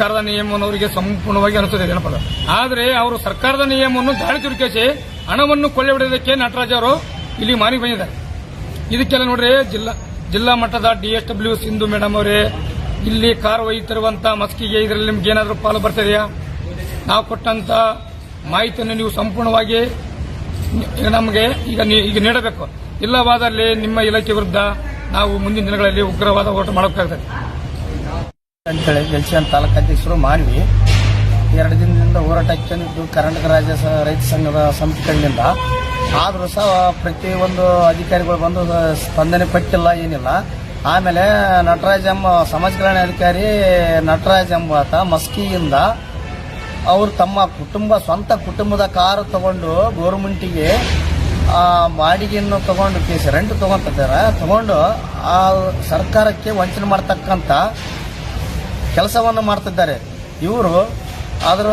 ಸರ್ಕಾರದ ನಿಯಮವನ್ನು ಅವರಿಗೆ ಸಂಪೂರ್ಣವಾಗಿ ಅನಿಸುತ್ತೆ ಜನಪದ. ಆದರೆ ಅವರು ಸರ್ಕಾರದ ನಿಯಮವನ್ನು ದಾಳಿ ತುರುಕಿಸಿ ಹಣವನ್ನು ಕೊಳ್ಳೆ ಹೊಡೆಯೋದಕ್ಕೆ ನಟರಾಜ್ ಅವರು ಇಲ್ಲಿ ಮಾರಿ ಬಂದಿದ್ದಾರೆ. ಇದಕ್ಕೆಲ್ಲ ನೋಡ್ರಿ, ಜಿಲ್ಲಾ ಜಿಲ್ಲಾ ಮಟ್ಟದ ಡಿಎಸ್ಡಬ್ಲ್ಯೂ ಸಿಂಧು ಮೇಡಮ್ ಅವರೇ, ಇಲ್ಲಿ ಕಾರ್ ಒಯ್ಯುತ್ತಿರುವಂತ ಮಸ್ಕಿಗೆ ಇದರಲ್ಲಿ ನಿಮ್ಗೆ ಏನಾದರೂ ಪಾಲು ಬರ್ತಿದೆಯಾ? ನಾವು ಕೊಟ್ಟಂತ ಮಾಹಿತಿಯನ್ನು ನೀವು ಸಂಪೂರ್ಣವಾಗಿ ನಮಗೆ ಈಗ ಈಗ ನೀಡಬೇಕು. ಇಲ್ಲವಾದಲ್ಲಿ ನಿಮ್ಮ ಇಲಾಖೆ ವಿರುದ್ಧ ನಾವು ಮುಂದಿನ ದಿನಗಳಲ್ಲಿ ಉಗ್ರವಾದ ಹೋರಾಟ ಮಾಡಬೇಕಾಗ್ತದೆ. ಅಂತೇಳಿ ಗೆಲ್ಸಿಯನ್ ತಾಲೂಕು ಅಧ್ಯಕ್ಷರು ಮಾನ್ವಿ ಎರಡು ದಿನದಿಂದ ಹೋರಾಟ ಹಚ್ಕೊಂಡಿದ್ದು ಕರ್ನಾಟಕ ರಾಜ್ಯ ರೈತ ಸಂಘದ ಸಮಿತಿ ಆದರೂ ಸಹ ಪ್ರತಿಯೊಂದು ಅಧಿಕಾರಿಗಳು ಬಂದು ಸ್ಪಂದನೆ ಪಟ್ಟಿಲ್ಲ, ಏನಿಲ್ಲ. ಆಮೇಲೆ ನಟರಾಜ್ ಎಂಬ ಸಮಾಜ ಕಲ್ಯಾಣ ಅಧಿಕಾರಿ ನಟರಾಜ್ ಎಂಬಾತ ಮಸ್ಕಿಯಿಂದ ಅವರು ತಮ್ಮ ಕುಟುಂಬ, ಸ್ವಂತ ಕುಟುಂಬದ ಕಾರು ತಗೊಂಡು ಗೌರ್ಮೆಂಟಿಗೆ ಬಾಡಿಗೆಯನ್ನು ತಗೊಂಡು ಕೇಸ್ ರೆಂಟ್ ತಗೊಂತಿದ್ದಾರೆ. ತಗೊಂಡು ಆ ಸರ್ಕಾರಕ್ಕೆ ವಂಚನೆ ಮಾಡ್ತಕ್ಕಂಥ ಕೆಲಸವನ್ನು ಮಾಡ್ತಿದ್ದಾರೆ. ಇವರು ಅದರ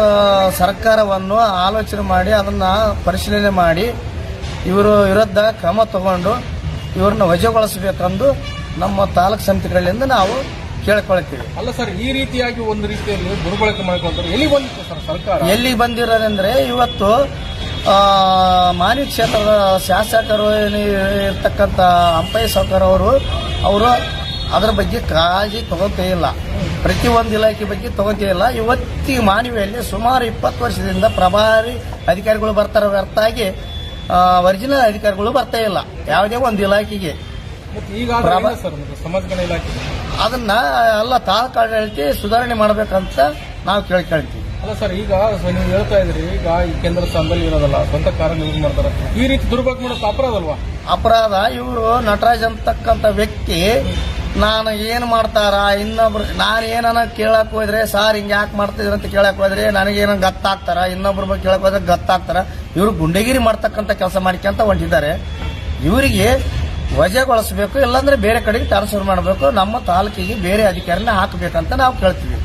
ಸರ್ಕಾರವನ್ನು ಆಲೋಚನೆ ಮಾಡಿ ಅದನ್ನು ಪರಿಶೀಲನೆ ಮಾಡಿ ಇವರು ವಿರುದ್ಧ ಕ್ರಮ ತಗೊಂಡು ಇವ್ರನ್ನ ವಜಗೊಳಿಸಬೇಕೆಂದು ನಮ್ಮ ತಾಲೂಕು ಸಮಿತಿಗಳಿಂದ ನಾವು ಕೇಳ್ಕೊಳ್ತೀವಿ. ಅಲ್ಲ ಸರ್ ಈ ರೀತಿಯಾಗಿ ಒಂದು ರೀತಿಯಲ್ಲಿ ದುರ್ಬಳಕೆ ಮಾಡ್ಕೊಂಡ್ರೆ ಎಲ್ಲಿ ಬಂದಿತ್ತು ಸರ್ ಸರ್ಕಾರ? ಎಲ್ಲಿ ಬಂದಿರೋದಂದ್ರೆ ಇವತ್ತು ಮಾನ್ಯ ಕ್ಷೇತ್ರದ ಶಾಸಕರು ಇರ್ತಕ್ಕಂಥ ಅಂಪೈ ಸರ್ಕಾರ ಅವರು ಅವರು ಅದರ ಬಗ್ಗೆ ಕಾಳಜಿ ತಗೋತೇ ಇಲ್ಲ. ಪ್ರತಿಯೊಂದು ಇಲಾಖೆ ಬಗ್ಗೆ ತಗೋತೇ ಇಲ್ಲ. ಇವತ್ತಿಗೆ ಮಾನವಿಯಲ್ಲಿ ಸುಮಾರು ಇಪ್ಪತ್ತು ವರ್ಷದಿಂದ ಪ್ರಭಾರಿ ಅಧಿಕಾರಿಗಳು ಬರ್ತಾರೆ ಹೊರತಾಗಿ ಒರಿಜಿನಲ್ ಅಧಿಕಾರಿಗಳು ಬರ್ತಾ ಇಲ್ಲ. ಯಾವುದೇ ಒಂದು ಇಲಾಖೆಗೆ. ಅದನ್ನ ಎಲ್ಲ ತಾಲೂಕು ಆಡಳಿತ ಸುಧಾರಣೆ ಮಾಡಬೇಕಂತ ನಾವು ಕೇಳ್ಕೊಳ್ತೀವಿ. ಅಲ್ಲ ಸರ್ ಈಗ ನೀವು ಹೇಳ್ತಾ ಇದ್ರಿ ಈಗ ಈ ಕೇಂದ್ರ ಸ್ಥಾನದಲ್ಲಿ ಇರೋದಲ್ಲ ಸ್ವಂತ ಕಾರಣ ಯೂಸ್ ಮಾಡ್ತಾರೆ. ಈ ರೀತಿ ದುರ್ಬಳಕೆ ಮಾಡೋದು ಅಪರಾಧ ಅಲ್ವಾ? ಅಪರಾಧ ಇವರು ನಟರಾಜ್ ಅಂತಕ್ಕಂಥ ವ್ಯಕ್ತಿ ನಾನು ಏನು ಮಾಡ್ತಾರ? ಇನ್ನೊಬ್ರು ನಾನು ಏನನ ಕೇಳಕ್ ಹೋದ್ರೆ, ಸಾರ್, ಹಿಂಗೆ ಯಾಕೆ ಮಾಡ್ತಿದ್ರು ಅಂತ ಕೇಳಕ್ ಹೋದ್ರೆ ನನಗೇನೋ ಗತ್ತಾಗ್ತಾರ? ಇನ್ನೊಬ್ರ ಬಗ್ಗೆ ಕೇಳಕ್ ಹೋದ್ರೆ ಗತ್ತಾಗ್ತಾರ? ಇವರು ಗುಂಡೆಗಿರಿ ಮಾಡ್ತಕ್ಕಂಥ ಕೆಲಸ ಮಾಡ್ಕೊಂತ ಹೊಂಟಿದ್ದಾರೆ. ಇವರಿಗೆ ವಜಾಗೊಳಿಸಬೇಕು, ಇಲ್ಲಾಂದ್ರೆ ಬೇರೆ ಕಡೆಗೆ ಟ್ರಾನ್ಸ್ಫರ್ ಮಾಡಬೇಕು, ನಮ್ಮ ತಾಲೂಕಿಗೆ ಬೇರೆ ಅಧಿಕಾರಿನ ಹಾಕಬೇಕಂತ ನಾವು ಕೇಳ್ತೀವಿ.